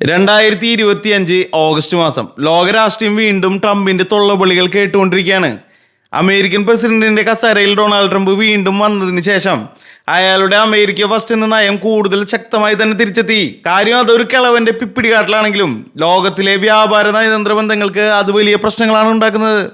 രണ്ടായിരത്തി ഇരുപത്തി അഞ്ച് ഓഗസ്റ്റ് മാസം ലോകരാഷ്ട്രീയം വീണ്ടും ട്രംപിന്റെ തൊള്ളപൊളികൾ കേട്ടുകൊണ്ടിരിക്കുകയാണ്. അമേരിക്കൻ പ്രസിഡന്റിന്റെ കസേരയിൽ ഡൊണാൾഡ് ട്രംപ് വീണ്ടും വന്നതിന് ശേഷം അയാളുടെ അമേരിക്ക ഫസ്റ്റ് എന്ന നയം കൂടുതൽ ശക്തമായി തന്നെ തിരിച്ചെത്തി. കാര്യം അതൊരു കിളവന്റെ പിപ്പിടികാട്ടിലാണെങ്കിലും ലോകത്തിലെ വ്യാപാര നയതന്ത്ര ബന്ധങ്ങൾക്ക് അത് വലിയ പ്രശ്നങ്ങളാണ് ഉണ്ടാക്കുന്നത്.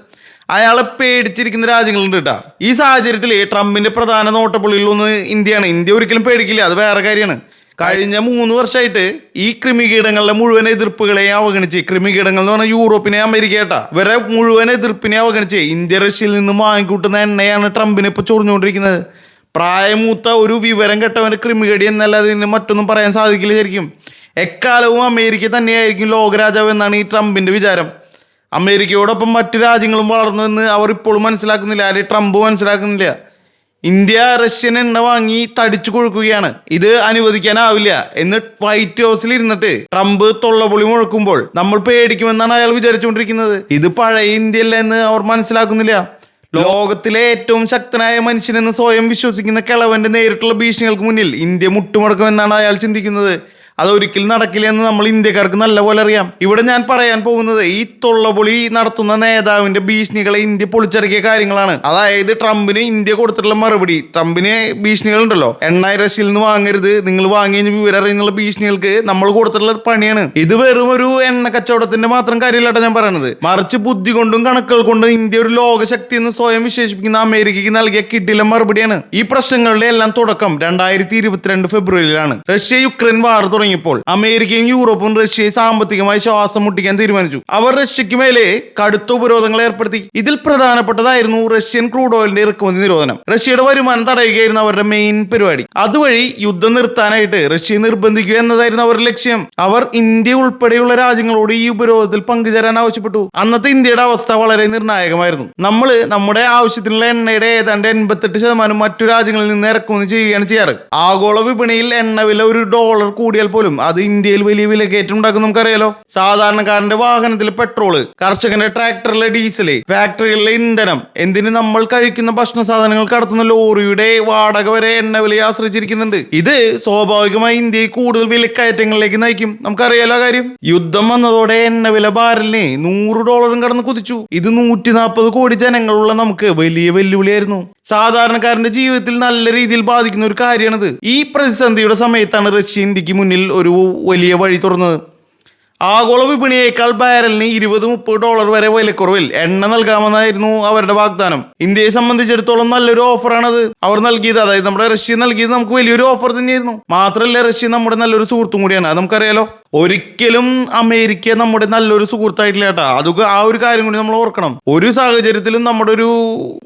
അയാളെ പേടിച്ചിരിക്കുന്ന രാജ്യങ്ങളുണ്ട് കേട്ടോ ഈ സാഹചര്യത്തിൽ ട്രംപിന്റെ പ്രധാന നോട്ടപ്പുള്ളിൽ ഒന്ന് ഇന്ത്യയാണ്. ഇന്ത്യ ഒരിക്കലും പേടിക്കില്ല. അത് വേറെ കാര്യമാണ്. കഴിഞ്ഞ മൂന്ന് വർഷമായിട്ട് ഈ കൃമികീടങ്ങളുടെ മുഴുവൻ എതിർപ്പുകളെ അവഗണിച്ച് കൃമികീടങ്ങൾ എന്ന് പറഞ്ഞാൽ യൂറോപ്പിനെ അമേരിക്ക കേട്ടാ ഇവരെ മുഴുവൻ എതിർപ്പിനെ അവഗണിച്ച് ഇന്ത്യ റഷ്യയിൽ നിന്ന് വാങ്ങിക്കൂട്ടുന്ന എണ്ണയാണ് ട്രംപിനെ ഇപ്പൊ ചൊറിഞ്ഞുകൊണ്ടിരിക്കുന്നത്. പ്രായമൂത്ത ഒരു വിവരം കെട്ടവന്റെ കൃമികടി എന്നല്ലാതെ ഇതിന് മറ്റൊന്നും പറയാൻ സാധിക്കില്ല ശരിക്കും. എക്കാലവും അമേരിക്ക തന്നെയായിരിക്കും ലോകരാജാവ് എന്നാണ് ഈ ട്രംപിന്റെ വിചാരം. അമേരിക്കയോടൊപ്പം മറ്റു രാജ്യങ്ങളും വളർന്നു എന്ന് അവർ ഇപ്പോഴും മനസ്സിലാക്കുന്നില്ല. അല്ലെങ്കിൽ ട്രംപ് മനസ്സിലാക്കുന്നില്ല. ഇന്ത്യ റഷ്യൻ എണ്ണ വാങ്ങി തടിച്ചു കൊടുക്കുകയാണ് ഇത് അനുവദിക്കാനാവില്ല. എന്ന് വൈറ്റ് ഹൗസിൽ ഇരുന്നിട്ട് ട്രംപ് തൊള്ളപൊളി മുഴക്കുമ്പോൾ നമ്മൾ പേടിക്കുമെന്നാണ് അയാൾ വിചാരിച്ചുകൊണ്ടിരിക്കുന്നത്. ഇത് പഴയ ഇന്ത്യയല്ല എന്ന് അവർ മനസ്സിലാക്കുന്നില്ല. ലോകത്തിലെ ഏറ്റവും ശക്തനായ മനുഷ്യനെന്ന് സ്വയം വിശ്വസിക്കുന്ന കിളവന്റെ നേരിട്ടുള്ള ഭീഷണികൾക്ക് മുന്നിൽ ഇന്ത്യ മുട്ടുമടക്കുമെന്നാണ് അയാൾ ചിന്തിക്കുന്നത്. അതൊരിക്കലും നടക്കില്ല എന്ന് നമ്മൾ ഇന്ത്യക്കാർക്ക് നല്ലപോലെ അറിയാം. ഇവിടെ ഞാൻ പറയാൻ പോകുന്നത് ഈ തൊള്ളപൊളി നടത്തുന്ന നേതാവിന്റെ ഭീഷണികളെ ഇന്ത്യ പൊളിച്ചടക്കിയ കാര്യങ്ങളാണ്. അതായത് ട്രംപിന് ഇന്ത്യ കൊടുത്തിട്ടുള്ള മറുപടി. ട്രംപിന് ഭീഷണികളുണ്ടല്ലോ. എണ്ണ റഷ്യയിൽ നിന്ന് വാങ്ങരുത്. നിങ്ങൾ വാങ്ങി കഴിഞ്ഞ് വിവരം അറിയുന്നുള്ള ഭീഷണികൾക്ക് നമ്മൾ കൊടുത്തിട്ടുള്ള പണിയാണ്. ഇത് വെറും ഒരു എണ്ണ കച്ചവടത്തിന്റെ മാത്രം കാര്യമില്ലാട്ടോ ഞാൻ പറയുന്നത് മറിച്ച് ബുദ്ധി കൊണ്ടും കണക്കുകൾ കൊണ്ടും ഇന്ത്യ ഒരു ലോകശക്തി എന്ന് സ്വയം വിശേഷിപ്പിക്കുന്ന അമേരിക്കയ്ക്ക് നൽകിയ കിട്ടില്ല മറുപടിയാണ്. ഈ പ്രശ്നങ്ങളുടെ എല്ലാം തുടക്കം രണ്ടായിരത്തി ഇരുപത്തിരണ്ട് ഫെബ്രുവരിയിലാണ്. റഷ്യ യുക്രൈൻ വാർ തുടങ്ങിയപ്പോൾ അമേരിക്കയും യൂറോപ്പും റഷ്യയെ സാമ്പത്തികമായി ശ്വാസം മുട്ടിക്കാൻ തീരുമാനിച്ചു. അവർ റഷ്യക്ക് മേലെ കടുത്ത ഉപരോധങ്ങൾ ഏർപ്പെടുത്തി. ഇതിൽ പ്രധാനപ്പെട്ടതായിരുന്നു റഷ്യൻ ക്രൂഡ് ഓയിലിന്റെ ഇറക്കുമതി നിരോധനം. റഷ്യയുടെ വരുമാനം തടയുകയായിരുന്നു അവരുടെ മെയിൻ പരിപാടി. അതുവഴി യുദ്ധം നിർത്താനായിട്ട് റഷ്യയെ നിർബന്ധിക്കുക എന്നതായിരുന്നു അവരുടെ ലക്ഷ്യം. അവർ ഇന്ത്യ ഉൾപ്പെടെയുള്ള രാജ്യങ്ങളോട് ഈ ഉപരോധത്തിൽ പങ്കുചേരാൻ ആവശ്യപ്പെട്ടു. അന്നത്തെ ഇന്ത്യയുടെ അവസ്ഥ വളരെ നിർണായകമായിരുന്നു. നമ്മൾ നമ്മുടെ ആവശ്യത്തിനുള്ള എണ്ണയുടെ ഏതാണ്ട് എൺപത്തെട്ട് ശതമാനം മറ്റു രാജ്യങ്ങളിൽ നിന്ന് ഇറക്കുമതി ചെയ്യുകയാണ് ചെയ്യാറ്. ആഗോള വിപണിയിൽ എണ്ണ വില ഒരു ഡോളർ കൂടിയാൽ പോലും അത് ഇന്ത്യയിൽ വലിയ വില കയറ്റം ഉണ്ടാക്കും നമുക്കറിയാലോ. സാധാരണക്കാരന്റെ വാഹനത്തിൽ പെട്രോൾ കർഷകന്റെ ട്രാക്ടറിലെ ഡീസൽ ഫാക്ടറികളിലെ ഇന്ധനം എന്തിന് നമ്മൾ കഴിക്കുന്ന ഭക്ഷണ സാധനങ്ങൾ കടത്തുന്ന ലോറിയുടെ വാടക വരെ എണ്ണ വിലയെ ആശ്രയിച്ചിരിക്കുന്നുണ്ട്. ഇത് സ്വാഭാവികമായി ഇന്ത്യയെ കൂടുതൽ വിലക്കയറ്റങ്ങളിലേക്ക് നയിക്കും. നമുക്കറിയാലോ കാര്യം? യുദ്ധം വന്നതോടെ എണ്ണ വില ബാരലിനെ നൂറ് ഡോളറും കടന്ന് കുതിച്ചു. ഇത് നൂറ്റി നാൽപ്പത് കോടി ജനങ്ങളുള്ള നമുക്ക് വലിയ വെല്ലുവിളിയായിരുന്നു. സാധാരണക്കാരന്റെ ജീവിതത്തിൽ നല്ല രീതിയിൽ ബാധിക്കുന്ന ഒരു കാര്യമാണിത് ഈ പ്രതിസന്ധിയുടെ സമയത്താണ് റഷ്യ ഇന്ത്യയ്ക്ക് മുന്നിൽ ഒരു വലിയ വഴി തുറന്നത്. ആഗോള വിപണിയേക്കാൾ ബാരലിന് ഇരുപത് മുപ്പത് ഡോളർ വരെ വിലക്കുറവിൽ എണ്ണ നൽകാമെന്നായിരുന്നു അവരുടെ വാഗ്ദാനം. ഇന്ത്യയെ സംബന്ധിച്ചിടത്തോളം നല്ലൊരു ഓഫറാണത്. അവർ നൽകിയത് അതായത് നമ്മുടെ റഷ്യ നൽകിയത് നമുക്ക് വലിയൊരു ഓഫർ തന്നെയായിരുന്നു. മാത്രമല്ല റഷ്യ നമ്മുടെ നല്ലൊരു സുഹൃത്തും കൂടിയാണ്. അത് നമുക്കറിയാലോ? ഒരിക്കലും അമേരിക്ക നമ്മുടെ നല്ലൊരു സുഹൃത്തായിട്ടില്ല കേട്ടാ. അത് ആ ഒരു കാര്യം കൂടി നമ്മൾ ഓർക്കണം. ഒരു സാഹചര്യത്തിലും നമ്മുടെ ഒരു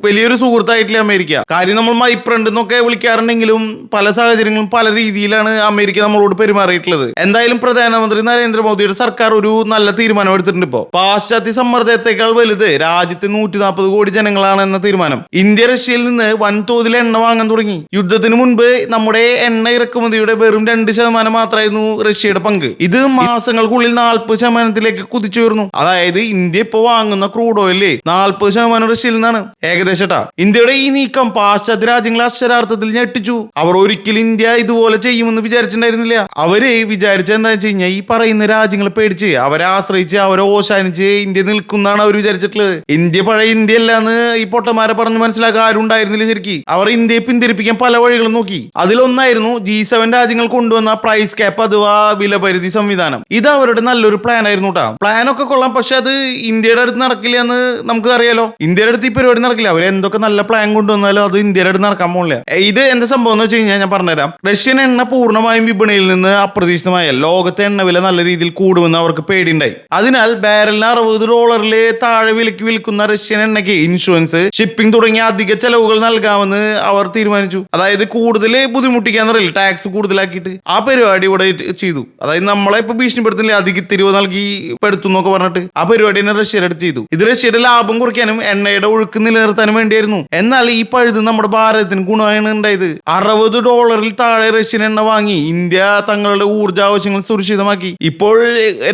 വലിയൊരു സുഹൃത്തായിട്ടില്ല അമേരിക്ക. കാര്യം നമ്മൾ മൈ ഫ്രണ്ട് എന്നൊക്കെ വിളിക്കാറുണ്ടെങ്കിലും പല സാഹചര്യങ്ങളും പല രീതിയിലാണ് അമേരിക്ക നമ്മളോട് പെരുമാറിയിട്ടുള്ളത്. എന്തായാലും പ്രധാനമന്ത്രി നരേന്ദ്രമോദിയുടെ സർക്കാർ ഒരു നല്ല തീരുമാനം എടുത്തിട്ടുണ്ട് ഇപ്പോ. പാശ്ചാത്യ സമ്മർദ്ദത്തെക്കാൾ വലുത് രാജ്യത്ത് നൂറ്റി നാൽപ്പത് കോടി ജനങ്ങളാണ് എന്ന തീരുമാനം. ഇന്ത്യ റഷ്യയിൽ നിന്ന് വൻതോതിൽ എണ്ണ വാങ്ങാൻ തുടങ്ങി. യുദ്ധത്തിന് മുൻപ് നമ്മുടെ എണ്ണ ഇറക്കുമതിയുടെ വെറും രണ്ട് ശതമാനം മാത്രമായിരുന്നു റഷ്യയുടെ പങ്ക്. ഇത് മാസങ്ങൾക്കുള്ളിൽ നാൽപ്പത് ശതമാനത്തിലേക്ക് കുതിച്ചുയർന്നു. അതായത് ഇന്ത്യ ഇപ്പോൾ വാങ്ങുന്ന ക്രൂഡ് ഓയിൽ നാൽപ്പത് ശതമാനം റഷ്യയിൽ നിന്നാണ്. ഏകദേശം. ഇന്ത്യയുടെ ഈ നീക്കം പാശ്ചാത്യ രാജ്യങ്ങളെ അക്ഷരാർത്ഥത്തിൽ ഞെട്ടിച്ചു. അവർ ഒരിക്കലും ഇന്ത്യ ഇതുപോലെ ചെയ്യുമെന്ന് വിചാരിച്ചിട്ടുണ്ടായിരുന്നില്ല. അവർ വിചാരിച്ച എന്താ വെച്ച് കഴിഞ്ഞാൽ ഈ പറയുന്ന രാജ്യങ്ങളെ പേടിച്ച് അവരെ ആശ്രയിച്ച് അവരെ ഓശാനിച്ച് ഇന്ത്യ നിൽക്കുന്നതാണ് അവർ വിചാരിച്ചിട്ടുള്ളത്. ഇന്ത്യ പഴയ ഇന്ത്യ അല്ലാന്ന് ഈ പൊട്ടന്മാരെ പറഞ്ഞ് മനസ്സിലാക്കാൻ ആരും ഉണ്ടായിരുന്നില്ല ശരിക്കും. അവർ ഇന്ത്യയെ പിന്തിരിപ്പിക്കാൻ പല വഴികളും നോക്കി. അതിലൊന്നായിരുന്നു ജി സെവൻ രാജ്യങ്ങൾ കൊണ്ടുവന്ന പ്രൈസ് ക്യാപ്പ് അഥവാ വിലപരിധി സംവിധാനം. ഇത് അവരുടെ നല്ലൊരു പ്ലാൻ ആയിരുന്നു കേട്ടോ പ്ലാൻ ഒക്കെ കൊള്ളാം പക്ഷെ അത് ഇന്ത്യയുടെ അടുത്ത് നടക്കില്ല എന്ന് നമുക്ക് അറിയാലോ. ഇന്ത്യയുടെ അടുത്ത് ഈ പരിപാടി നടക്കില്ല. അവർ എന്തൊക്കെ നല്ല പ്ലാൻ കൊണ്ടുവന്നാലും അത് ഇന്ത്യയുടെ അടുത്ത് നടക്കാൻ പോകില്ല ഇത് എന്താ സംഭവം എന്ന് വെച്ച് കഴിഞ്ഞാൽ ഞാൻ പറഞ്ഞുതരാം. റഷ്യൻ എണ്ണ പൂർണമായും വിപണിയിൽ നിന്ന് അപ്രതീക്ഷിതമായ ലോകത്തെ എണ്ണ വില നല്ല രീതിയിൽ കൂടുമെന്ന് അവർക്ക് പേടിയുണ്ടായി. അതിനാൽ ബാരലിന് അറുപത് ഡോളറിലെ താഴെ വിലക്ക് വിൽക്കുന്ന റഷ്യൻ എണ്ണയ്ക്ക് ഇൻഷുറൻസ് ഷിപ്പിംഗ് തുടങ്ങിയ അധിക ചെലവുകൾ നൽകാമെന്ന് അവർ തീരുമാനിച്ചു. അതായത് കൂടുതൽ ബുദ്ധിമുട്ടിക്കാന്ന് പറയില്ല ടാക്സ് കൂടുതലാക്കിയിട്ട് ആ പരിപാടി ഇവിടെ ചെയ്തു. അതായത് നമ്മളെ ഇപ്പൊ ഭീഷണിപ്പെടുത്തില്ല അധിക തിരിവ് നൽകി പെടുത്തും എന്നൊക്കെ പറഞ്ഞിട്ട് ആ പരിപാടി തന്നെ റഷ്യയുടെ ചെയ്തു. ഇത് റഷ്യയുടെ ലാഭം കുറയ്ക്കാനും എണ്ണയുടെ ഒഴുക്ക് നിലനിർത്താനും വേണ്ടിയായിരുന്നു. എന്നാൽ ഈ പഴുത് നമ്മുടെ ഭാരതത്തിന് ഗുണമാണ് ഉണ്ടായത്. അറുപത് ഡോളറിൽ താഴെ റഷ്യൻ എണ്ണ വാങ്ങി ഇന്ത്യ തങ്ങളുടെ ഊർജ ആവശ്യങ്ങൾ സുരക്ഷിതമാക്കി. ഇപ്പോൾ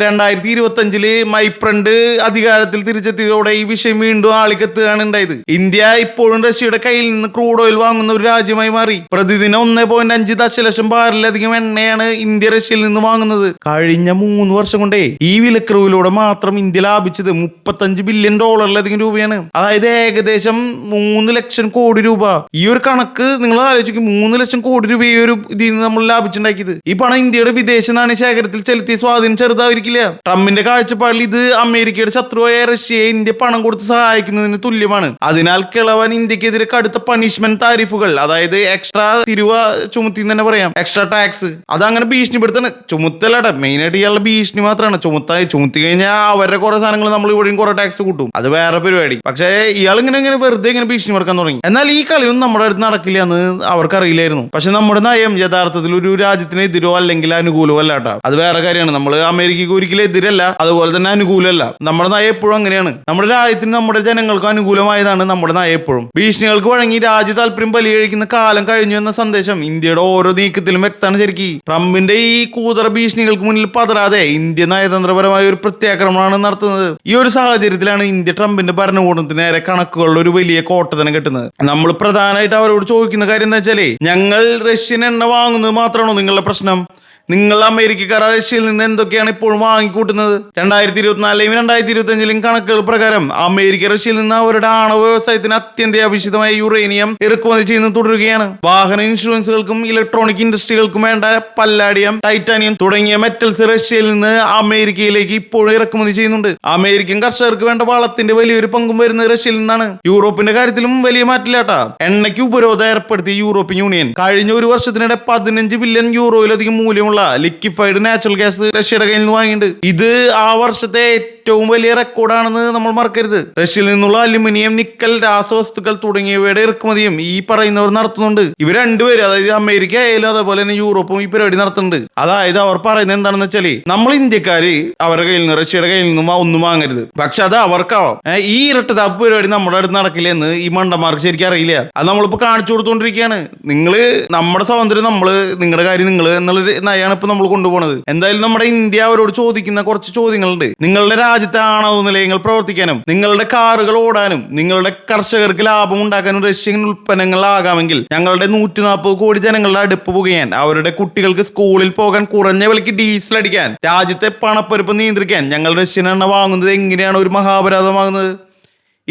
രണ്ടായിരത്തി ഇരുപത്തി അഞ്ചിൽ മൈപ്രണ്ട് അധികാരത്തിൽ തിരിച്ചെത്തിയതോടെ ഈ വിഷയം വീണ്ടും ആളിക്കെത്തുകയാണ് ഉണ്ടായത്. ഇന്ത്യ ഇപ്പോഴും റഷ്യയുടെ കയ്യിൽ നിന്ന് ക്രൂഡ് ഓയിൽ വാങ്ങുന്ന ഒരു രാജ്യമായി മാറി. പ്രതിദിനം ഒന്നേ പോയിന്റ് അഞ്ച് ദശലക്ഷം ബാരലധികം എണ്ണയാണ് ഇന്ത്യ റഷ്യയിൽ നിന്ന് വാങ്ങുന്നത്. കഴിഞ്ഞ മൂന്ന് വർഷം കൊണ്ടേ ഈ വിലക്കുറവിലൂടെ മാത്രം ഇന്ത്യ ലാഭിച്ചത് മുപ്പത്തഞ്ച് ബില്യൺ ഡോളറിലധികം രൂപയാണ്. അതായത് ഏകദേശം മൂന്ന് ലക്ഷം കോടി രൂപ. ഈ ഒരു കണക്ക് നിങ്ങൾ ആലോചിക്കും മൂന്ന് ലക്ഷം കോടി രൂപ ഈ ഒരു ഇതിൽ നിന്ന് നമ്മൾ ലാഭിച്ചുണ്ടാക്കിയത് ഈ പണം ഇന്ത്യയുടെ വിദേശ നാണയ ശേഖരത്തിൽ ചെലുത്തിയ സ്വാധീനം ചെറുതായിരിക്കില്ല ട്രംപിന്റെ കാഴ്ചപ്പാടിൽ ഇത് അമേരിക്കയുടെ ശത്രുവായ റഷ്യയെ ഇന്ത്യ പണം കൊടുത്ത് സഹായിക്കുന്നതിന് തുല്യമാണ്. അതിനാൽ കിളവൻ ഇന്ത്യക്കെതിരെ കടുത്ത പണിഷ്മെന്റ് താരിഫുകൾ അതായത് എക്സ്ട്രാ തിരുവ ചുമത്തി തന്നെ പറയാം. എക്സ്ട്രാ ടാക്സ് അത് അങ്ങനെ ഭീഷണിപ്പെടുത്താണ്. ചുമത്തലട മെയിൻ ആയിട്ട് ഇയാളുടെ ഭീഷണി മാത്രമാണ് ചുമത്ത ചുമത്തി കഴിഞ്ഞാൽ അവരുടെ കുറെ സാധനങ്ങൾ നമ്മൾ ഇവിടെയും കുറെ ടാക്സ് കൂട്ടും. അത് വേറെ പരിപാടി. പക്ഷേ ഇയാൾ ഇങ്ങനെ ഇങ്ങനെ വെറുതെ ഇങ്ങനെ ഭീഷണി മുടക്കാൻ തുടങ്ങി. എന്നാൽ ഈ കളിയൊന്നും നമ്മുടെ അടുത്ത് നടക്കില്ല എന്ന് അവർക്കറിയില്ലായിരുന്നു. പക്ഷെ നമ്മുടെ നയം യഥാർത്ഥത്തിൽ ഒരു രാജ്യത്തിന് എതിരോ അല്ലെങ്കിൽ അനുകൂലമോ അല്ലാട്ടോ അത് വേറെ കാര്യമാണ്. നമ്മൾ അമേരിക്കക്ക് ഒരിക്കലും എതിരല്ല അതുപോലെ തന്നെ അനുകൂലമല്ല നമ്മുടെ നയം എപ്പോഴും അങ്ങനെയാണ്. നമ്മുടെ രാജ്യത്തിന് നമ്മുടെ ജനങ്ങൾക്ക് അനുകൂലമായതാണ് നമ്മുടെ നയം എപ്പോഴും. ഭീഷണികൾക്ക് വഴങ്ങി രാജ്യ താല്പര്യം ബലികഴിക്കുന്ന കാലം കഴിഞ്ഞു എന്ന സന്ദേശം ഇന്ത്യയുടെ ഓരോ നീക്കത്തിലും വ്യക്തമാണ് ശരിക്കും. ട്രംപിന്റെ ഈ കൂതറ ഭീഷണികൾക്ക് മുന്നിൽ പതരാതെ ഇന്ത്യ നയതന്ത്രപരമായ ഒരു പ്രത്യാക്രമണമാണ് നടത്തുന്നത്. ഈ ഒരു സാഹചര്യത്തിലാണ് ഇന്ത്യ ട്രംപിന്റെ ഭരണകൂടത്തിന് നേരെ കണക്കുകളുടെ ഒരു വലിയ കോട്ട തന്നെ കിട്ടുന്നത്. നമ്മൾ പ്രധാനമായിട്ട് അവരോട് ചോദിക്കുന്ന കാര്യം എന്താ വെച്ചാലേ ഞങ്ങൾ റഷ്യൻ എണ്ണ വാങ്ങുന്നത് മാത്രമാണോ നിങ്ങളുടെ പ്രശ്നം? നിങ്ങൾ അമേരിക്കക്കാർ റഷ്യയിൽ നിന്ന് എന്തൊക്കെയാണ് ഇപ്പോഴും വാങ്ങിക്കൂട്ടുന്നത്? രണ്ടായിരത്തി ഇരുപത്തിനാലിലെയും രണ്ടായിരത്തി ഇരുപത്തി അഞ്ചിലെയും കണക്കുകൾ പ്രകാരം അമേരിക്ക റഷ്യയിൽ നിന്ന് അവരുടെ ആണവ വ്യവസായത്തിന് അത്യന്താപേക്ഷിതമായ യുറേനിയം ഇറക്കുമതി ചെയ്യുന്നത് തുടരുകയാണ്. വാഹന ഇൻഷുറൻസുകൾക്കും ഇലക്ട്രോണിക് ഇൻഡസ്ട്രികൾക്കും വേണ്ട പല്ലാടിയം ടൈറ്റാനിയം തുടങ്ങിയ മെറ്റൽസ് റഷ്യയിൽ നിന്ന് അമേരിക്കയിലേക്ക് ഇപ്പോഴും ഇറക്കുമതി ചെയ്യുന്നുണ്ട്. അമേരിക്കൻ കർഷകർക്ക് വേണ്ട വളത്തിന്റെ വലിയൊരു പങ്കും വരുന്നത് റഷ്യയിൽ നിന്നാണ്. യൂറോപ്പിന്റെ കാര്യത്തിലും വലിയ മാറ്റില്ലാട്ടാ എണ്ണയ്ക്ക് ഉപരോധം ഏർപ്പെടുത്തിയ യൂറോപ്യൻ യൂണിയൻ കഴിഞ്ഞ ഒരു വർഷത്തിനിടെ പതിനഞ്ച് ബില്യൺ യൂറോയിലധികം മൂല്യമുള്ള ലിക്വിഫൈഡ് നാച്ചുറൽ ഗ്യാസ് റഷ്യയുടെ കയ്യിൽ നിന്ന് വാങ്ങിയിട്ടുണ്ട്. ഇത് ആ വർഷത്തെ ഏറ്റവും വലിയ റെക്കോർഡാണെന്ന് നമ്മൾ മറക്കരുത്. റഷ്യയിൽ നിന്നുള്ള അലുമിനിയം നിക്കൽ രാസവസ്തുക്കൾ തുടങ്ങിയവയുടെ ഇറക്കുമതിയും ഈ പറയുന്നവർ നടത്തുന്നുണ്ട്. ഇവർ രണ്ടുപേരും അതായത് അമേരിക്ക ആയാലും അതേപോലെ തന്നെ യൂറോപ്പും ഈ പരിപാടി നടത്തുന്നുണ്ട്. അതായത് അവർ പറയുന്നത് എന്താണെന്ന് വെച്ചാൽ നമ്മൾ ഇന്ത്യക്കാര് അവരുടെ കയ്യിൽ നിന്ന് റഷ്യയുടെ കയ്യിൽ നിന്നും ഒന്നും വാങ്ങരുത്. പക്ഷെ അത് അവർക്കാവാം. ഈ ഇരട്ടതാപ്പ് പരിപാടി നമ്മുടെ അടുത്ത് നടക്കില്ല എന്ന് ഈ മണ്ടന്മാർക്ക് ശരിക്കും അറിയില്ല. അത് നമ്മളിപ്പോ കാണിച്ചു കൊടുത്തുകൊണ്ടിരിക്കുകയാണ് നിങ്ങൾ നമ്മുടെ സ്വാതന്ത്ര്യം നമ്മൾ നിങ്ങളുടെ കാര്യം നിങ്ങൾ എന്നുള്ളൊരു നയാണ് ഇപ്പൊ നമ്മൾ കൊണ്ടുപോകുന്നത് എന്തായാലും നമ്മുടെ ഇന്ത്യ അവരോട് ചോദിക്കുന്ന കുറച്ച് ചോദ്യങ്ങളുണ്ട്. നിങ്ങളുടെ രാജ്യത്തെ ആണവ നിലയങ്ങൾ പ്രവർത്തിക്കാനും നിങ്ങളുടെ കാറുകൾ ഓടാനും നിങ്ങളുടെ കർഷകർക്ക് ലാഭം ഉണ്ടാക്കാനും റഷ്യൻ ഉൽപ്പന്നങ്ങളാകാമെങ്കിൽ ഞങ്ങളുടെ നൂറ്റി നാൽപ്പത് കോടി ജനങ്ങളുടെ അടുപ്പ് പുകയാൻ അവരുടെ കുട്ടികൾക്ക് സ്കൂളിൽ പോകാൻ കുറഞ്ഞ വിലയ്ക്ക് ഡീസൽ അടിക്കാൻ രാജ്യത്തെ പണപ്പെരുപ്പ് നിയന്ത്രിക്കാൻ ഞങ്ങൾ റഷ്യൻ എണ്ണ വാങ്ങുന്നത് എങ്ങനെയാണ് ഒരു മഹാപരാധമാകുന്നത്?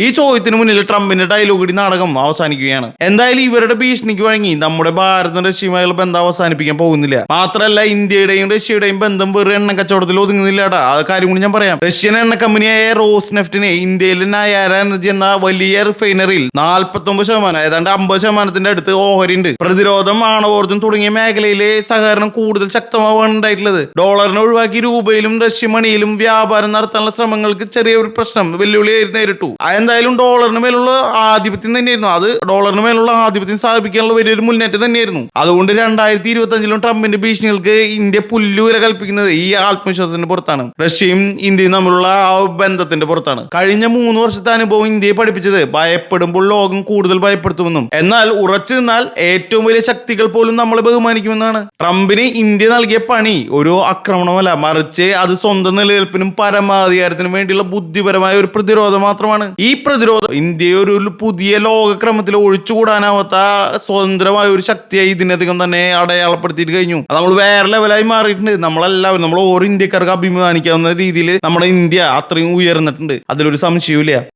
ഈ ചോദ്യത്തിന് മുന്നിൽ ട്രംപിന്റെ ഡയലോഗിടി നാടകം അവസാനിക്കുകയാണ്. എന്തായാലും ഇവരുടെ ഭീഷണിക്ക് വഴങ്ങി നമ്മുടെ ഭാരതം റഷ്യയുമായുള്ള ബന്ധം അവസാനിപ്പിക്കാൻ പോകുന്നില്ല. മാത്രമല്ല ഇന്ത്യയുടെയും റഷ്യയുടെയും ബന്ധം വെറും എണ്ണ കച്ചവടത്തിൽ ഒതുങ്ങുന്നില്ലടാ. ആ കാര്യം കൂടി ഞാൻ പറയാം. റഷ്യൻ എണ്ണ കമ്പനിയായ റോസ് നെഫ്റ്റിനെ ഇന്ത്യയിലെ നയാര എനർജി എന്ന വലിയ റിഫൈനറിയിൽ നാൽപ്പത്തി ഒമ്പത് ശതമാനം ഏതാണ്ട് അമ്പത് ശതമാനത്തിന്റെ അടുത്ത് ഓഹരിയുണ്ട്. പ്രതിരോധം ആണവോർജം തുടങ്ങിയ മേഖലയിലെ സഹകരണം കൂടുതൽ ശക്തമാവാണ് ഉണ്ടായിട്ടുള്ളത്. ഡോളറിനെ ഒഴിവാക്കി രൂപയിലും റഷ്യ മണിയിലും വ്യാപാരം നടത്താനുള്ള ശ്രമങ്ങൾക്ക് ചെറിയൊരു പ്രശ്നം വെല്ലുവിളി നേരിട്ടു. എന്തായാലും ഡോളറിന് മേലുള്ള ആധിപത്യം തന്നെയായിരുന്നു. അത് ഡോളറിന് മേലുള്ള ആധിപത്യം സ്ഥാപിക്കാനുള്ള വലിയൊരു മുന്നേറ്റം തന്നെയായിരുന്നു. അതുകൊണ്ട് രണ്ടായിരത്തി ഇരുപത്തി അഞ്ചിലും ട്രംപിന്റെ ഭീഷണികൾക്ക് ഇന്ത്യ പുല്ലുവില കൽപ്പിക്കുന്നത് ഈ ആത്മവിശ്വാസത്തിന്റെ പുറത്താണ്. റഷ്യയും ഇന്ത്യയും തമ്മിലുള്ള ആ ബന്ധത്തിന്റെ പുറത്താണ്. കഴിഞ്ഞ മൂന്ന് വർഷത്തെ അനുഭവം ഇന്ത്യയെ പഠിപ്പിച്ചത് ഭയപ്പെടുമ്പോൾ ലോകം കൂടുതൽ ഭയപ്പെടുത്തുമെന്നും എന്നാൽ ഉറച്ചു നിന്നാൽ ഏറ്റവും വലിയ ശക്തികൾ പോലും നമ്മളെ ബഹുമാനിക്കുമെന്നാണ്. ട്രംപിന് ഇന്ത്യ നൽകിയ പണി ഒരു ആക്രമണമല്ല മറിച്ച് അത് സ്വന്തം നിലനിൽപ്പിനും പരമാധികാരത്തിനും വേണ്ടിയുള്ള ബുദ്ധിപരമായ ഒരു പ്രതിരോധം മാത്രമാണ്. ഈ പ്രതിരോധം. ഇന്ത്യയെ ഒരു പുതിയ ലോകക്രമത്തിൽ ഒഴിച്ചുകൂടാനാവാത്ത സ്വതന്ത്രമായ ഒരു ശക്തിയായി ഇതിനധികം തന്നെ അടയാളപ്പെടുത്തിയിട്ട് കഴിഞ്ഞു. അത് നമ്മൾ വേറെ ലെവലായി മാറിയിട്ടുണ്ട്. നമ്മളെല്ലാവരും നമ്മൾ ഓരോ ഇന്ത്യക്കാർക്ക് അഭിമാനിക്കാവുന്ന രീതിയിൽ നമ്മുടെ ഇന്ത്യ അത്രയും ഉയർന്നിട്ടുണ്ട്. അതിലൊരു സംശയവുമില്ല.